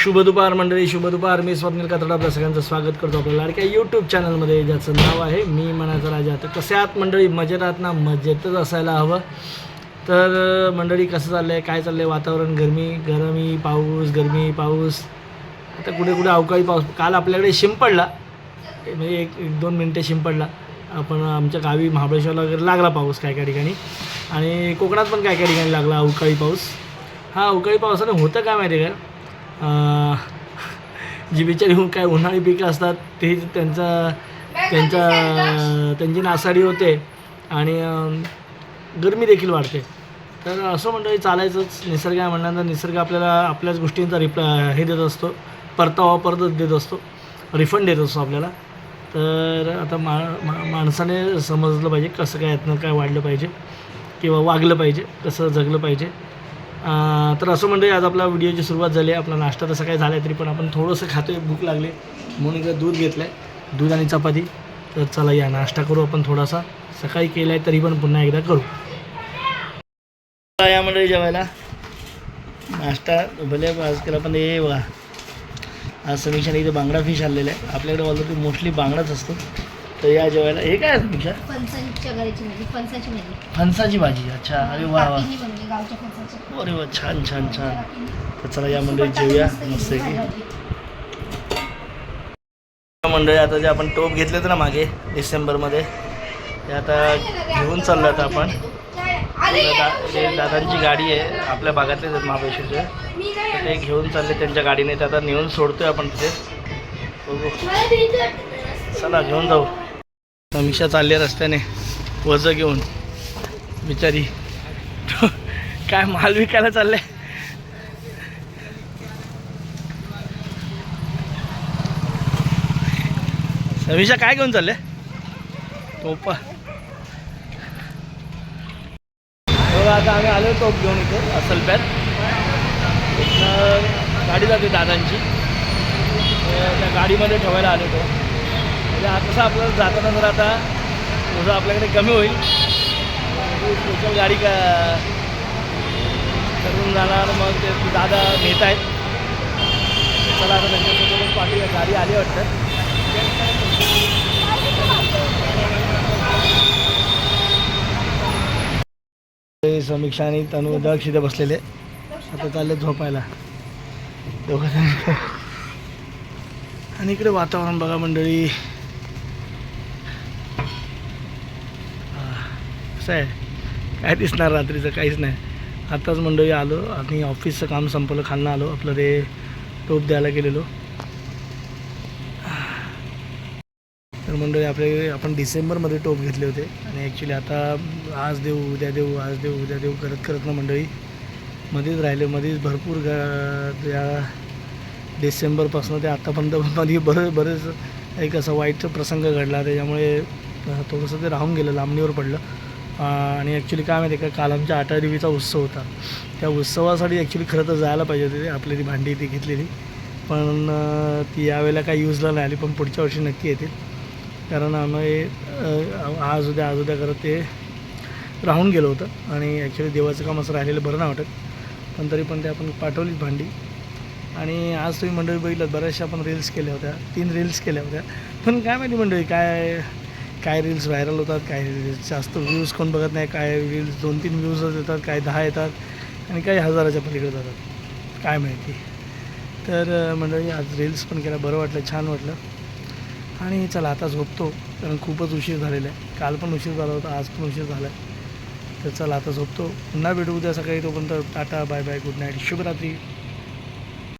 शुभ दुपार मंडळी शुभ दुपार मी स्वप्नील कातड आपल्या सगळ्यांचं स्वागत करतो आपल्या लाडक्या यूट्यूब चॅनलमध्ये ज्याचं नाव आहे मी मनाचा राजा. तर कसे आहात मंडळी? मजेत आहात ना? मजेतच असायला हवं. तर मंडळी कसं चाललं आहे काय चाललं आहे वातावरण? गरमी? गरमी? पाऊस? गरमी? पाऊस? आता कुठे कुठे अवकाळी पाऊस? काल आपल्याकडे शिंपडला म्हणजे एक एक दोन मिनटे शिंपडला आपण आमच्या गावी महाबळेश्वरला वगैरे लागला पाऊस काय काय ठिकाणी. आणि कोकणात पण काय काय ठिकाणी लागला अवकाळी पाऊस. हा अवकाळी पावसानं होतं काय माहिती आहे का जी बिचारी काय उन्हाळी पिकं असतात ते त्यांचा त्यांचा त्यांची नासाडी होते आणि गरमी देखील वाढते. तर असं मंडळी चालायचंच. निसर्ग आहे म्हणल्यानंतर निसर्ग आपल्याला आपल्याच गोष्टींचा रिप्लाय हे देत असतो. परतावा परत देत असतो. रिफंड देत असतो आपल्याला. तर आता मा मा माणसाने समजलं पाहिजे कसं काय यातनं काय वाढलं पाहिजे किंवा वागलं पाहिजे कसं जगलं पाहिजे. तर असं म्हणजे आज आपला व्हिडिओची सुरुवात झाली आहे. आपला नाश्ता तसा काय झाला आहे तरी पण आपण थोडंसं खातो आहे भूक लागली. म्हणून इकडे दूध घेतलं आहे दूध आणि चपाती. तर चला या नाश्ता करू आपण थोडासा. सकाळी केला आहे तरी पण पुन्हा एकदा करू. या मंडळी जेवायला. नाश्ता भले आज केला पण हे बघा आज समीक्षाने इथे बांगडा फिश आणलेला आहे. आपल्याकडे ऑलरेडी मोस्टली बांगडाच असतो. तर या जेवायला हे काय फणसाच्या भाजी फणसाची भाजी फणसाची भाजी अच्छा. अरे वा वा. काकीने बनवली गावच्या फणसाच्या अरे वा छान छान छान. तर चला या मंडळी जेवूया मस्त की मंडळी आता जे आपण टोप घेतले होते ना मागे डिसेंबरमध्ये ते आता घेऊन चाललो आता आपण तर दा- ते दादांची गाडी आहे आपल्या भागातलेच आहेत महाबळेश्वरचे. तर ते घेऊन चालले त्यांच्या गाडीने ते आता नेऊन सोडतोय आपण तिथे. बघू. चला घेऊन जाऊ. समीक्षा चालली आहे रस्त्याने. वजं घेऊन. बिचारी. काय माल विकायला चाललंय? समीक्षा काय घेऊन चालले? टोपा आता आम्ही आलो टोप घेऊन इथे असलप्यात गाडी जाते दादांची. त्या गाडीमध्ये ठेवायला आलो तो म्हणजे आता कसं आपल्याला जाताना जर आता थोडं आपल्याकडे कमी होईल स्पेशल गाडी का करून जाणार मग ते दादा नेत आहेत. चला आता त्यांच्यासोबतच पाठी गाडी आली वाटतं. ते समीक्षा आणि तनु दक्ष इथे बसलेले. आता चालले झोपायला. दोघं आणि इकडे वातावरण बघा मंडळी हा, कसं आहे? काय दिसणार रात्रीचं? काहीच नाही. आत्ताच मंडळी आलो आणि ऑफिसचं काम संपलं खालनं आलो. आपलं ते टोप द्यायला गेलेलो. तर मंडळी आपले आपण डिसेंबरमध्ये टोप घेतले होते. आणि ॲक्च्युली आता आज देऊ उद्या देऊ आज देऊ उद्या देऊ करत करत ना मंडळी. मध्येच राहिले मध्येच भरपूर गा त्या डिसेंबरपासून ते आत्तापर्यंत मध्ये बरं बरेच एक असा वाईट प्रसंग घडला. त्याच्यामुळे थोडंसं ते राहून गेलं लांबणीवर पडलं. आणि ॲक्च्युली काय माहिती आहे का काल आमच्या आटादेवीचा उत्सव होता. त्या उत्सवासाठी ॲक्च्युली खरं तर जायला पाहिजे होते आपली ती भांडी ती घेतलेली. पण ती यावेळेला काही यूजला नाही आली पण पुढच्या वर्षी नक्की येतील. कारण आम्ही आज उद्या आज उद्या करत ते राहून गेलं होतं. आणि ॲक्च्युली देवाचं काम असं राहिलेलं बरं नाही वाटत. पण तरी पण ते आपण पाठवलीच भांडी. आणि आज तुम्ही मंडळी बघितलं बऱ्याचशा आपण रील्स केल्या होत्या. तीन रील्स केल्या होत्या. पण काय माहिती मंडळी काय काय रील्स व्हायरल होतात काय जास्त व्ह्यूज कोण बघत नाही काय रील्स दोन तीन व्ह्यूजच येतात काय दहा येतात आणि काही हजाराच्या पलीकडे जातात. काय माहिती. तर अं, मंडळी आज रील्स पण केला बरं वाटलं छान वाटलं. आणि चला आता झोपतो कारण खूपच उशीर झालेला आहे. काल पण उशीर झाला होता आज पण उशीर झाला आहे. तर चला आता झोपतो. पुन्हा भेटू उद्या सकाळी तोपर्यंत tata bye bye good night शुभरात्री.